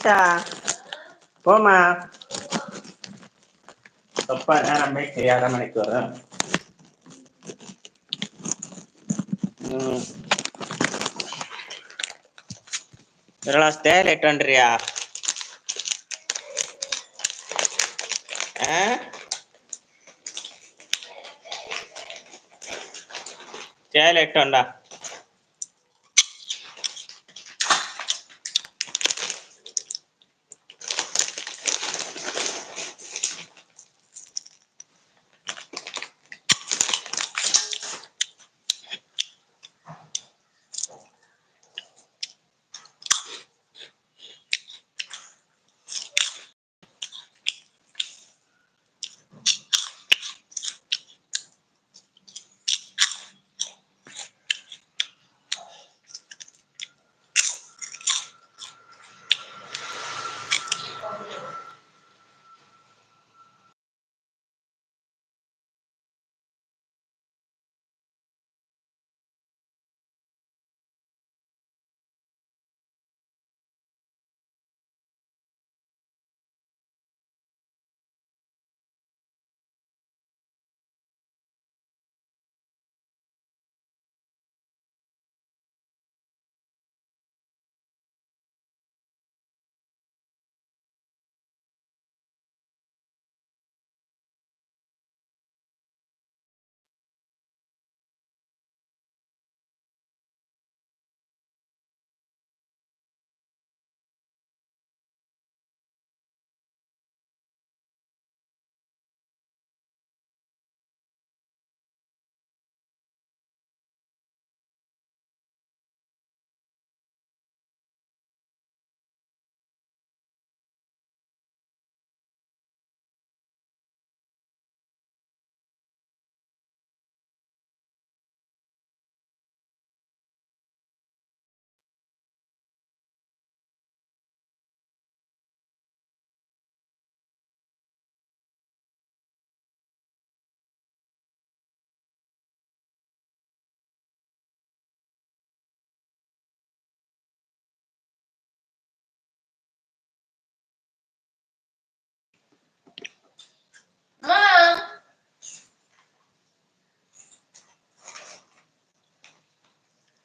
நிஷா போமா தப்பா நேரம் போயிட்டு ஏழரை மணிக்கு வரும் ம். இதெல்லாம் ஸ்டேலேட்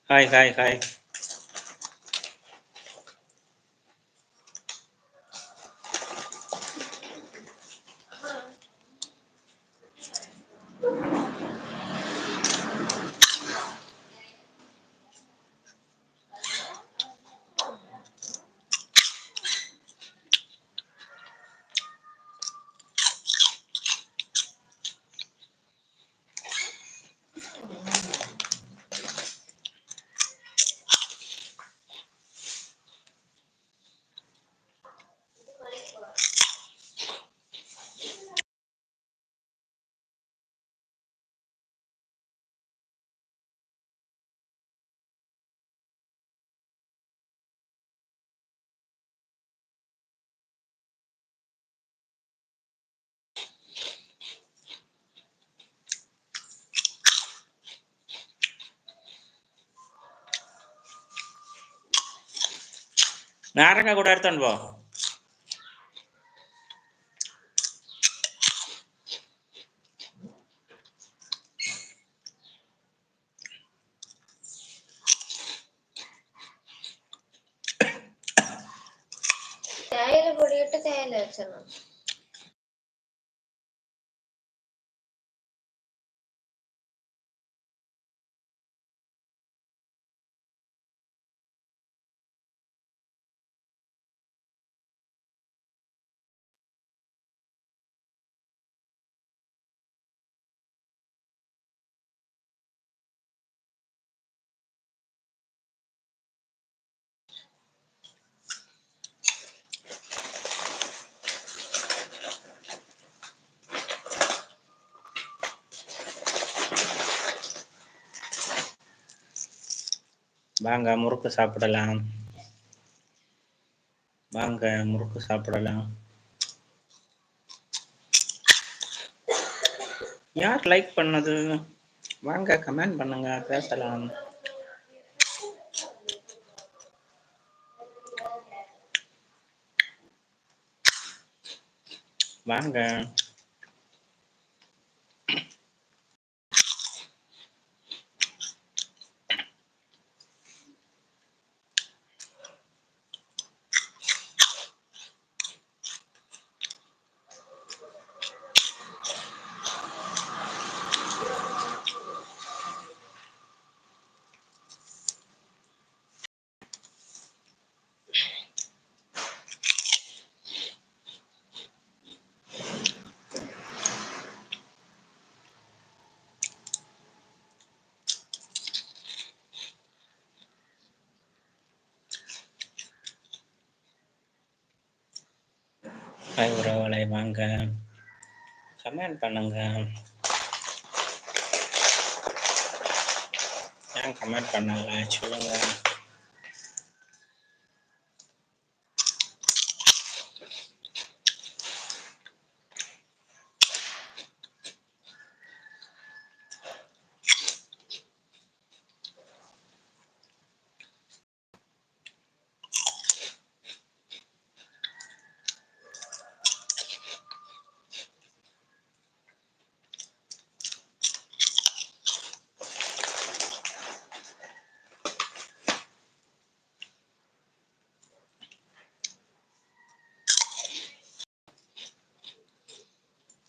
வந்தா ஹாய் ஹாய் ನಾರಂಗ ಕೂಡ ಎಡ್ತಾಂಡ್ ಬಾ തേയില പൊടിയിട്ട് തേയില വെച്ചോ வாங்க முறுக்கு சாப்பிடலாம். வாங்க முறுக்கு சாப்பிடலாம். யார் லைக் பண்ணது? வாங்க கமெண்ட் பண்ணுங்க பேசலாம். வாங்க. ஹாய் உறவுகளை வாங்க. கமெண்ட் பண்ணுங்க. ஏன் கமெண்ட் பண்ணல? சொல்லுங்க.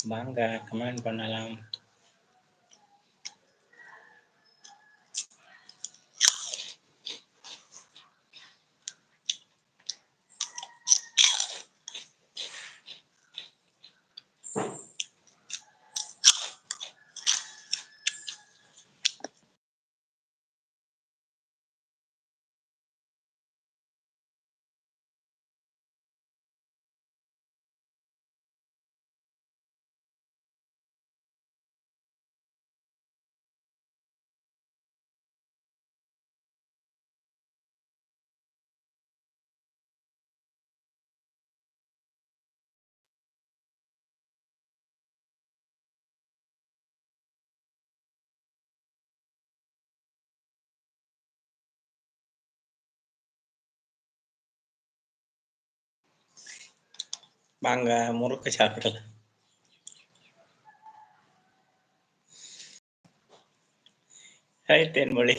வாங்க கமெண்ட் பண்ணலாம். வாங்க முறுக்கு சாப்பிடலாம் ஹாய் தேன்மொழி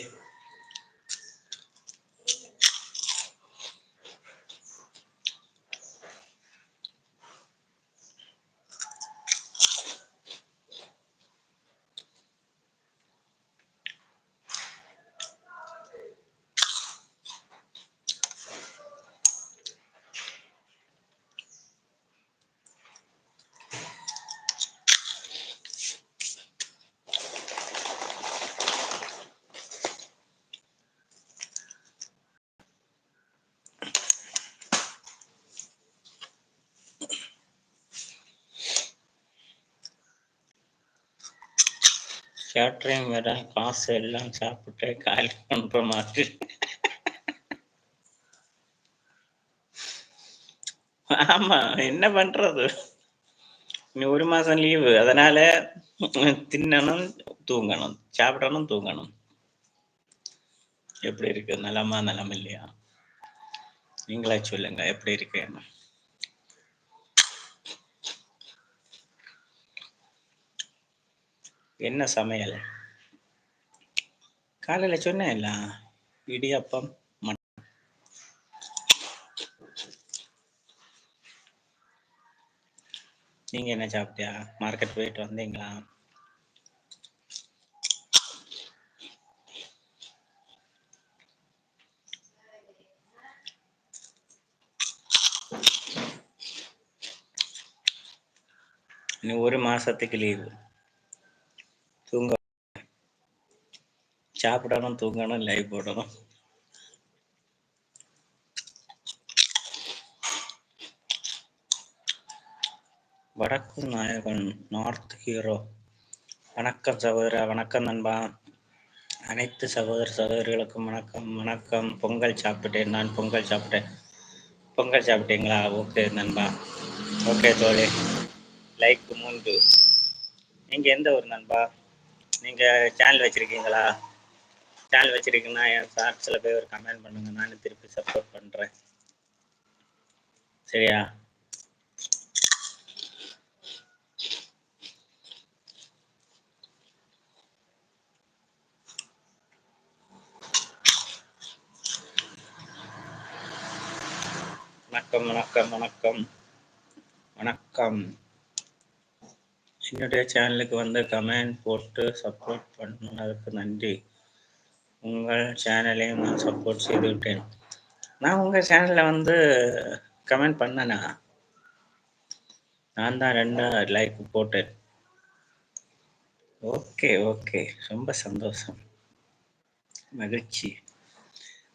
கேட்ரிங் வேற காசு எல்லாம் சாப்பிட்டு காலி பண்ற மாதிரி. ஆமா என்ன பண்றது? இனி ஒரு மாசம் லீவு அதனால தின்னணும் தூங்கணும் சாப்பிடணும் தூங்கணும். எப்படி இருக்கு? நலமா நலம் இல்லையா? நீங்களா சொல்லுங்க எப்படி இருக்கு? என்ன சமையல்? காலையில சொன்னேன்ல இடியப்பம் மட்டன். நீங்க என்ன சாப்பிட்டியா? மார்க்கெட் போயிட்டு வந்தீங்களா? இன்னும் ஒரு மாசத்துக்கு லீவு தூங்க சாப்பிடணும் தூங்கணும் லைவ் போடணும். வடக்கு நாயகன் நார்த் ஹீரோ வணக்கம் சகோதரா வணக்கம் நண்பா. அனைத்து சகோதர சகோதரிகளுக்கும் வணக்கம் வணக்கம். பொங்கல் சாப்பிட்டேன் நான் பொங்கல் சாப்பிட்டேன். பொங்கல் சாப்பிட்டீங்களா? ஓகே நண்பா. ஓகே தோழி. லைக் மூன்று. நீங்க எந்த ஊர் நண்பா? நீங்கள் சேனல் வச்சுருக்கீங்களா? சேனல் வச்சுருக்கீங்கன்னா என் ஷார்ட்ஸில் போய் ஒரு கமெண்ட் பண்ணுங்க. நான் திருப்பி சப்போர்ட் பண்ணுறேன் சரியா? வணக்கம் வணக்கம் வணக்கம். வணக்கம். என்னுடைய சேனலுக்கு வந்து கமெண்ட் போட்டு சப்போர்ட் பண்ணதுக்கு நன்றி. உங்கள் சேனலையும் நான் சப்போர்ட் செய்து விட்டேன். நான் உங்கள் சேனலில் வந்து கமெண்ட் பண்ணனா? நான் தான் ரெண்டு லைக் போட்டேன். ஓகே ஓகே ரொம்ப சந்தோஷம். மகிழ்ச்சி.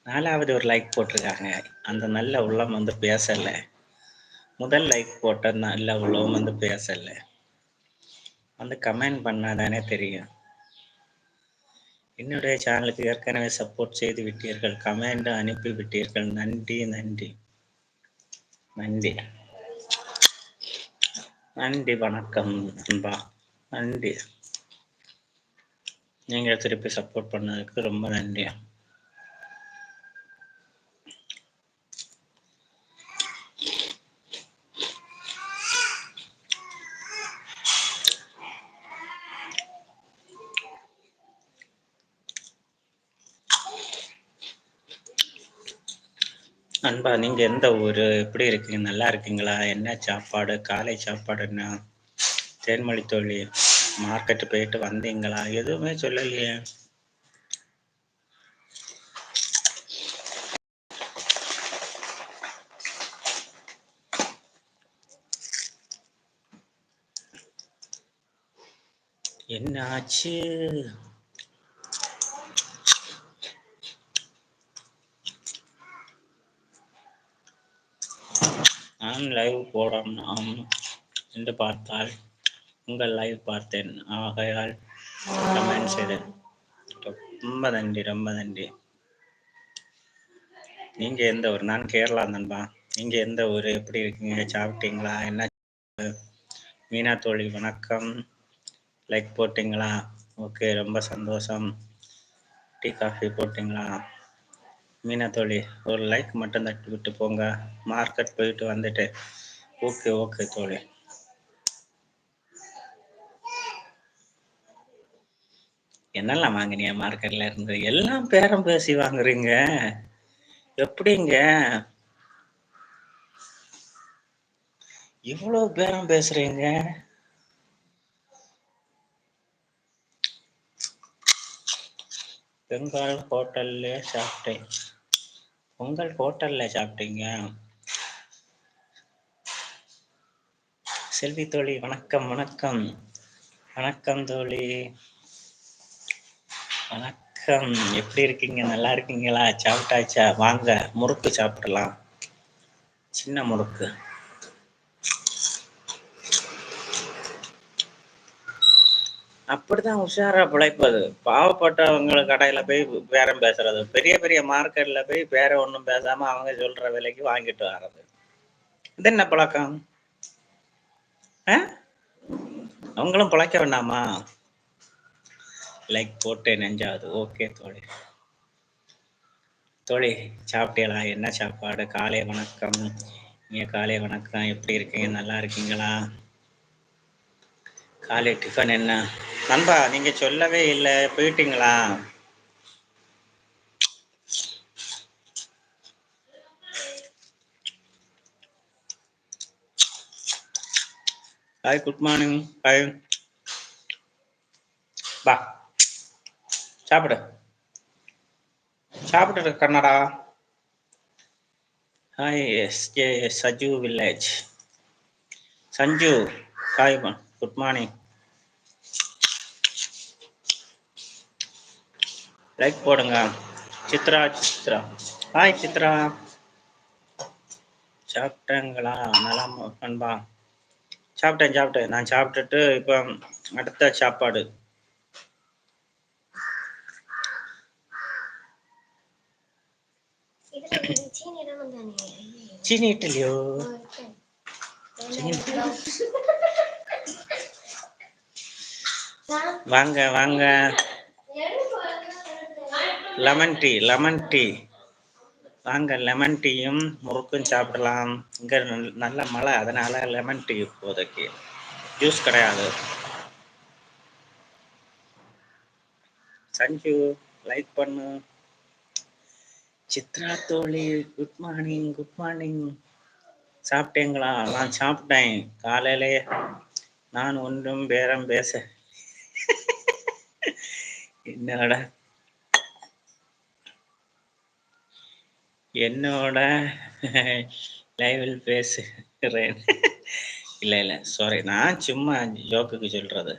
நாலாவது ஒரு லைக் போட்டிருக்காங்க. அந்த நல்ல உள்ளம் வந்து பேசலை. முதல் லைக் போட்ட நல்ல உள்ளம் வந்து பேசலை. வந்து கமெண்ட் பண்ணாதானே தெரியும். என்னுடைய சேனலுக்கு ஏற்கனவே சப்போர்ட் செய்து விட்டீர்கள். கமெண்ட் அனுப்பி விட்டீர்கள். நன்றி நன்றி. நன்றி. நன்றி வணக்கம் அன்பா. நன்றி. நீங்கள் திருப்பி சப்போர்ட் பண்ணதுக்கு ரொம்ப நன்றி அன்பா நீங்க எந்த ஊரு? எப்படி இருக்கீங்க? நல்லா இருக்கீங்களா? என்ன சாப்பாடு? காலை சாப்பாடு என்ன? தேன்மொழி தோழி மார்க்கெட் போயிட்டு வந்தீங்களா? எதுவுமே சொல்லலையே. என்னாச்சு? நான் லைவ் போடணும் என்று பார்த்தால் உங்கள் லைவ் பார்த்தேன். ஆகையால் கமெண்ட் செய்தேன். ரொம்ப நன்றி ரொம்ப நன்றி. நீங்க எந்த ஊர்? நான் கேரளா நண்பா. நீங்க எந்த ஊர்? எப்படி இருக்கீங்க? சாப்பிட்டீங்களா? என்ன மீனா தோழி வணக்கம். லைக் போட்டிங்களா? ஓகே ரொம்ப சந்தோஷம். டீ காஃபி போட்டிங்களா? மீனா தோழி ஒரு லைக் மட்டும் தட்டி விட்டு போங்க. மார்க்கெட் போயிட்டு வந்துட்டு. ஓகே ஓகே தோழி. என்னெல்லாம் வாங்கினியா மார்க்கெட்ல இருந்து? எல்லாம் பேரம் பேசி வாங்குறீங்க. எப்படிங்க? இவ்வளவு பேரம் பேசுறீங்க. பெங்கால் ஹோட்டல்ல சாப்பிட்டேன். உங்கள் ஹோட்டல்ல சாப்பிட்டீங்க. செல்வி தோழி வணக்கம் வணக்கம். வணக்கம் தோழி. வணக்கம். எப்படி இருக்கீங்க? நல்லா இருக்கீங்களா? சாப்பிட்டாச்சா? வாங்க முறுக்கு சாப்பிடலாம். சின்ன முறுக்கு. அப்படிதான் உஷாரா பிழைப்பது. பாவப்பட்டவங்க கடையில போய் பேரம் பேசுறது. பெரிய பெரிய மார்க்கெட்ல போய் பேர ஒன்றும் பேசாம அவங்க சொல்ற விலைக்கு வாங்கிட்டு வர்றது. இது என்ன பழக்கம்? ஆ? அவங்களும் பிழைக்க வேண்டாமா? லைக் போட்டு நெஞ்சாது ஓகே தோழி. தோழி சாப்பிட்டீங்களா? என்ன சாப்பாடு? காலை வணக்கம். நீங்க காலை வணக்கம்? எப்படி இருக்கீங்க? நல்லா இருக்கீங்களா? காலை டிஃபன் என்ன? நண்பா நீங்க சொல்லவே இல்லை. போயிட்டீங்களா? ஹாய் குட் மார்னிங் ஹாய் பா சாப்பிடு. சாப்பிட்டு கண்ணடா hi S J Saju village Sanju hi good morning. Like போடுங்க. சித்ரா சித்ரா. ஹாய் சித்ரா. சாப்பிட்டேங்களா? நலம் பண்பா சாப்பிட்டேன் சாப்பிட்டேன். நான் சாப்பிட்டுட்டு இப்போ அடுத்த சாப்பாடு. சீனி தானே சீனி இட்லியோ வாங்க வாங்க. லெமன் டீ லெமன் டீ வாங்க லெமன் டீயும் முறுக்கும் சாப்பிடலாம். இங்க நல்ல- நல்ல மழை அதனால லெமன் டீ இப்போதைக்கு. ஜூஸ் கிடையாது. சஞ்சு லைக் பண்ணு. சித்ரா தோழி குட் மார்னிங் குட் மார்னிங் சாப்பிட்டீங்களா? நான் சாப்பிட்டேன். காலையிலே நான் ஒன்றும் பேரம் பேச என்னோட? என்னோட லைவில் பேசுகிறேன். இல்லை இல்லை சாரி நான் சும்மா ஜோக்குக்கு சொல்றது.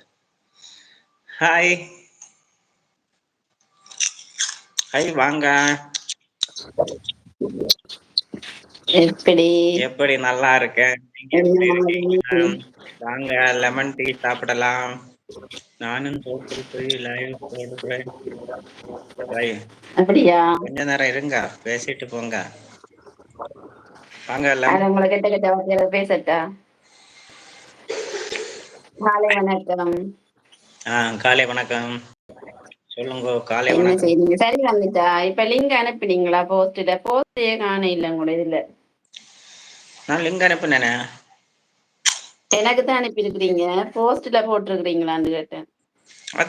ஹாய் ஹாய் வாங்க. எப்படி? எப்படி நல்லா இருக்கேன்? வாங்க லெமன் டீ சாப்பிடலாம். நானும் தோப்பில் போய் லைவ் போடுறேன். Bye. அப்படியா? கொஞ்ச நேரம் இருங்க பேசிட்டு போங்க. வாங்க உங்களை கெட்ட கெட்ட வார்த்தையில பேசட்டா? காலை வணக்கம். ஆ காலை வணக்கம். சொல்லுங்க காலை வணக்கம். சரி வந்துட்டா. இப்ப லிங்க் அனுப்பினீங்களா போஸ்ட்ல போஸ்டே காண இல்ல உங்களோட இதுல. நான் லிங்க் அனுப்புனேனே. எனக்கு தான் போஸ்ட்ல போட்டிருக்கிறீங்களான்னு கேட்டேன்.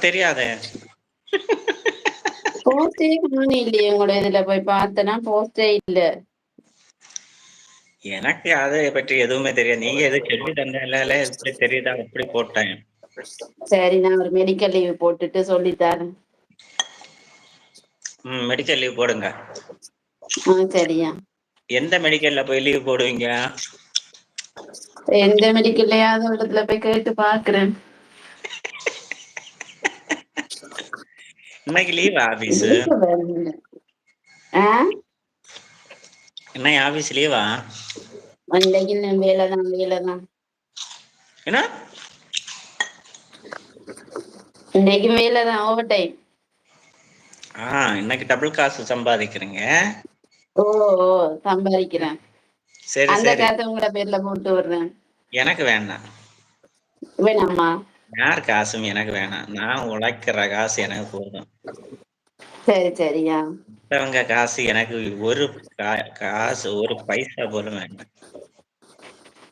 தெரியாதே. போஸ்டே காண இல்லையே உங்களோட இதுல போய் பார்த்தனா போஸ்டே இல்ல. எனக்கு அதை பற்றி எதுவுமே தெரியாது. நீங்க எது சொல்லி தந்தால எப்படி தெரியுதா அப்படி போட்டேன். சரி நான் ஒரு மெடிக்கல் லீவ் போட்டுட்டு சொல்லித்தரேன். ம் மெடிக்கல் லீவ் போடுங்க. சரியா. எந்த மெடிக்கல்ல போய் லீவ் போடுவீங்க? எந்த மெடிக்கல்லையாவது இடத்துல போய் கேட்டு பாக்குறேன் இன்னைக்கு லீவ் ஆபீஸ் இன்னைக்கு ஆபீஸ் லீவா இன்னும் வேலை தான் வேலை தான் என்ன இன்னைக்கு வேலை தான் ஓவர் டைம் ஆ இன்னைக்கு டபுள் காசு சம்பாதிக்கிறீங்க ஓ சம்பாதிக்கிறேன் சரி அந்த காசை உங்களோட பேர்ல போட்டு விடுறேன் எனக்கு வேண்டாம் வேணாமா யார் காசும் எனக்கு வேணாம். நான் உழைக்கிற காசு எனக்கு போதும். சரி சரியா? மற்றவங்க காசு எனக்கு ஒரு காசு ஒரு பைசா போலும் வேண்டாம்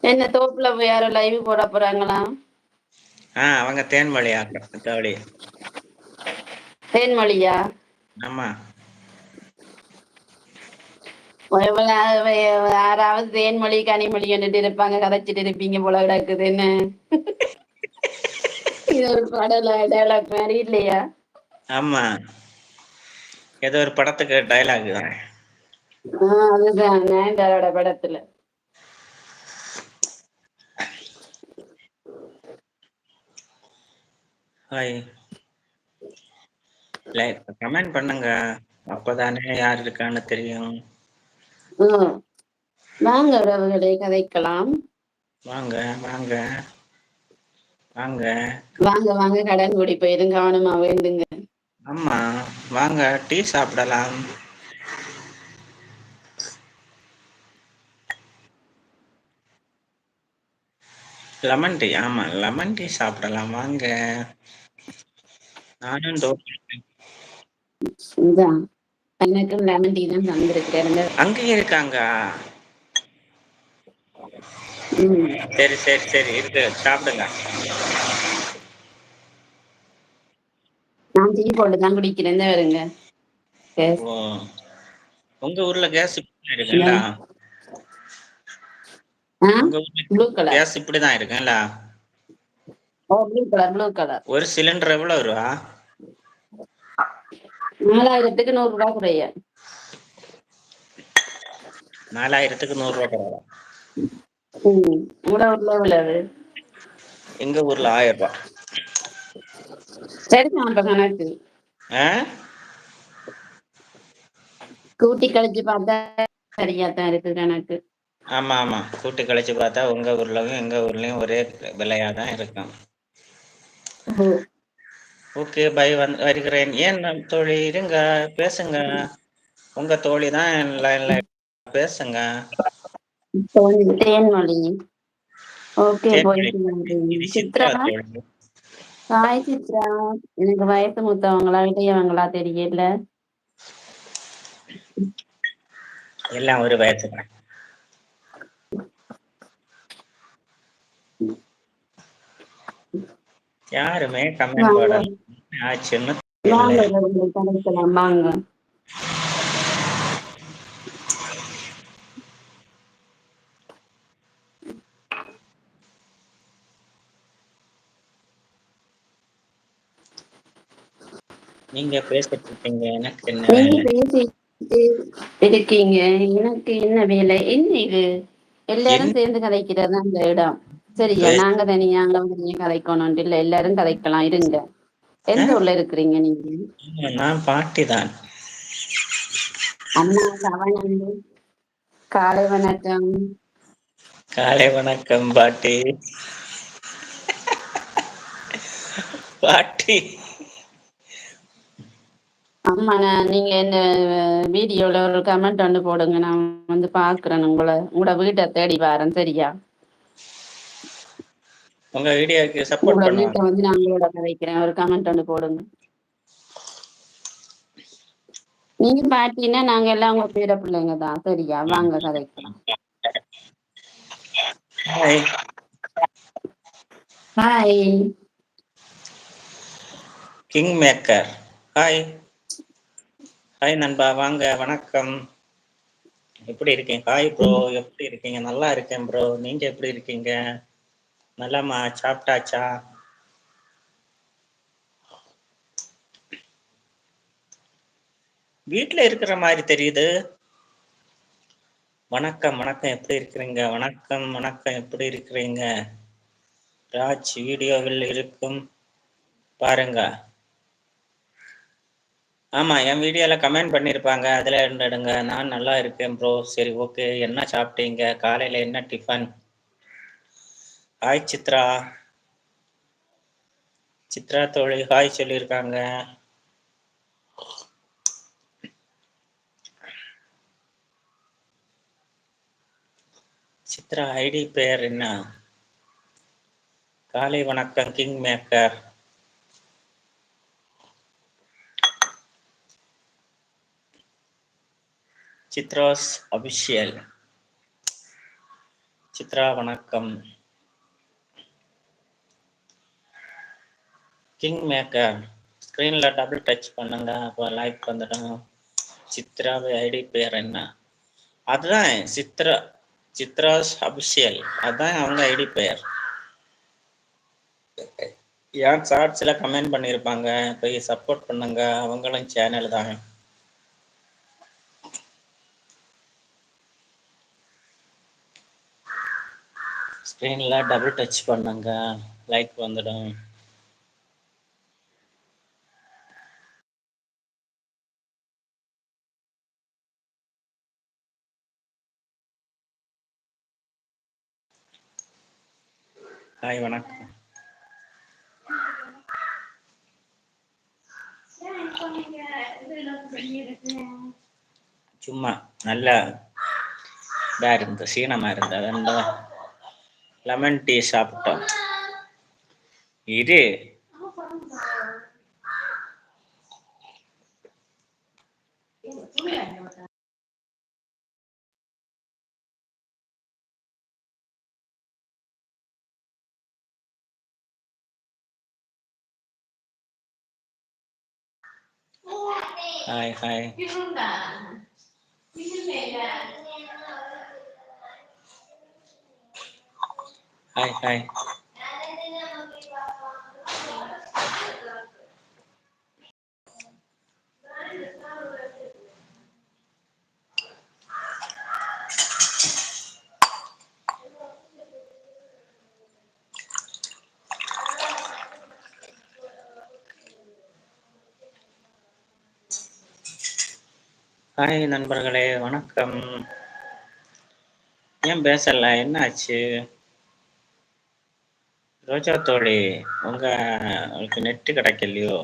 என்ன தோப்புல யாரும் லைவ் போட போறாங்களா? ஆ அவங்க தேன்மொழி தோழி தேன்மொழியா ஆமா. யாராவது தேன்மொழி கனிமொழி இருப்பாங்க கதைச்சிட்டு இருப்பீங்க போல கிடக்குது என்ன இது ஒரு படல டைலாக் மாதிரி இல்லையா? ஆமா. ஏதோ ஒரு படத்துக்கு ஆஹ் அதுதான். நயன்தாரோட படத்துல. ஹாய் லைக் கமெண்ட் பண்ணுங்க. அப்பதானே யார் இருக்கான்னு தெரியும். வாங்க உறவுகளை கதைக்கலாம். வாங்க வாங்க. வாங்க. வாங்க வாங்க கடன் கூடி போயிரும் கவனமா வேண்டுங்க ஆமா வாங்க டீ சாப்பிடலாம். லெமன் டீ ஆமா லெமன் டீ சாப்பிடலாம் வாங்க. நானும் தோசை. எனக்கும் லெமன் டீ தான் தந்திருக்கிறேன் அங்கேயும் இருக்காங்க. சரி சரி சரி. இருக்கு. சாப்பிடுங்க. நான் டீ போட்டு தான் குடிக்கிறேன் வருங்க உங்க ஊர்ல கேஸ் இருக்குங்களா? ப்ளூ கலர் கேஸ் இருக்குங்களா? Oh blue colour blue colour ஒரு சிலிண்டர் எவ்வளவு ரூபா? நாலாயிரத்துக்கு நூறு ரூபாய் குறைய. நாலாயிரத்துக்கு நூறு ரூபா ம் உங்களோட ஊர்ல எவ்வளவு எங்க ஊர்ல ஆயிரம் ரூபாய் சரி நான் இப்ப கணக்கு ஆ? கூட்டி கழிச்சு பார்த்தா சரியா தான் இருக்கு கணக்கு. ஆமா ஆமா. கூட்டி கழிச்சு பார்த்தா உங்க ஊர்லயும் எங்க ஊர்லயும் ஒரே விலையா தான் இருக்கும் ஓகே பை வந்து வருகிறேன். ஏன் தோழி? இருங்க பேசுங்க. உங்க தோழி தான் லைன்ல பேசுங்க. தேன்மொழி ஓகே சித்ரா ஹாய் சித்ரா எனக்கு வயசு மூத்தவங்களா இளையவங்களா தெரியல எல்லாம் ஒரு வயசு தான் யாருமே கமெண்ட் போடல ஆச்சுன்னு வாங்க தெரியல. உங்களை கலைக்கலாம் வாங்க நீங்க பேசிட்டு இருக்கீங்க எனக்கு என்ன இருக்கீங்க. எனக்கு என்ன வேலை? என்ன இது? எல்லாரும் சேர்ந்து கதைக்கிறது அந்த இடம். சரியா? நாங்க தனியா தனியா கதைக்கணும் இல்ல. எல்லாரும் கதைக்கலாம். இருங்க. எந்த ஊர்ல இருக்கிறீங்க நீங்க? நான் பாட்டி தான். அம்மா சவணந்து காலை வணக்கம். காலை வணக்கம் பாட்டி. பாட்டி. நான் நீங்க இந்த வீடியோல ஒரு கமெண்ட் ஒன்று போடுங்க. நான் வந்து பாக்குறேன் உங்களை. உங்களோட வீட்டை தேடி வரேன் சரியா? உங்க வீடியோக்கு சப்போர்ட் பண்ணுவோம் வீட்டை வந்து நான் உங்களோட கதைக்கிறேன் ஒரு கமெண்ட் ஒன்று போடுங்க. நீங்க பாத்தீங்கன்னா நாங்க எல்லாம் உங்க பேர பிள்ளைங்க தான். சரியா? வாங்க கதைக்கலாம் hi hi king maker hi hi நண்பா. வாங்க வணக்கம். எப்படி இருக்கீங்க? ஹாய் ப்ரோ எப்படி இருக்கீங்க? நல்லா இருக்கேன் ப்ரோ நீங்க எப்படி இருக்கீங்க? நல்லாமா? சாப்பிட்டாச்சா? வீட்ல இருக்கிற மாதிரி தெரியுது. வணக்கம் வணக்கம். எப்படி இருக்கிறீங்க? வணக்கம் வணக்கம். எப்படி இருக்கிறீங்க? ராஜ் வீடியோவில் இருக்கும். பாருங்க. ஆமா என் வீடியோல கமெண்ட் பண்ணிருப்பாங்க. அதுல இருந்துடுங்க நான் நல்லா இருக்கேன் ப்ரோ சரி ஓகே என்ன சாப்பிட்டீங்க? காலையில என்ன டிஃபன் ஹாய் சித்ரா. சித்ரா தோழி ஹாய் சொல்லியிருக்காங்க சித்ரா ஐடி பெயர் என்ன? காலை வணக்கம் king maker Chitra's official Chitra வணக்கம். கிங் மேக்கர் ஸ்க்ரீனில் டபுள் டச் பண்ணுங்க. அப்போ லைக் வந்துடும். சித்ராவை ஐடி பேர் என்ன? அதுதான் சித்ரா சித்ராஸ் அபிஷியல் அதுதான் அவங்க ஐடி பெயர் ஏன் ஷார்ட்ஸில் கமெண்ட் பண்ணியிருப்பாங்க போய் சப்போர்ட் பண்ணுங்க. அவங்களும் சேனல் தான். ஸ்க்ரீனில் டபுள் டச் பண்ணுங்க. லைக் வந்துடும். ஹாய் வணக்கம். சும்மா நல்ல இதாக இருந்து சீனமாக இருந்தது. அதனால லெமன் டீ சாப்பிட்டோம். இரு. Hi hi hi hi hi நண்பர்களே. வணக்கம். ஏன் பேசல? என்ன ஆச்சு? ரோஜா தோழி. உங்க உங்களுக்கு நெட்டு கிடைக்கலையோ?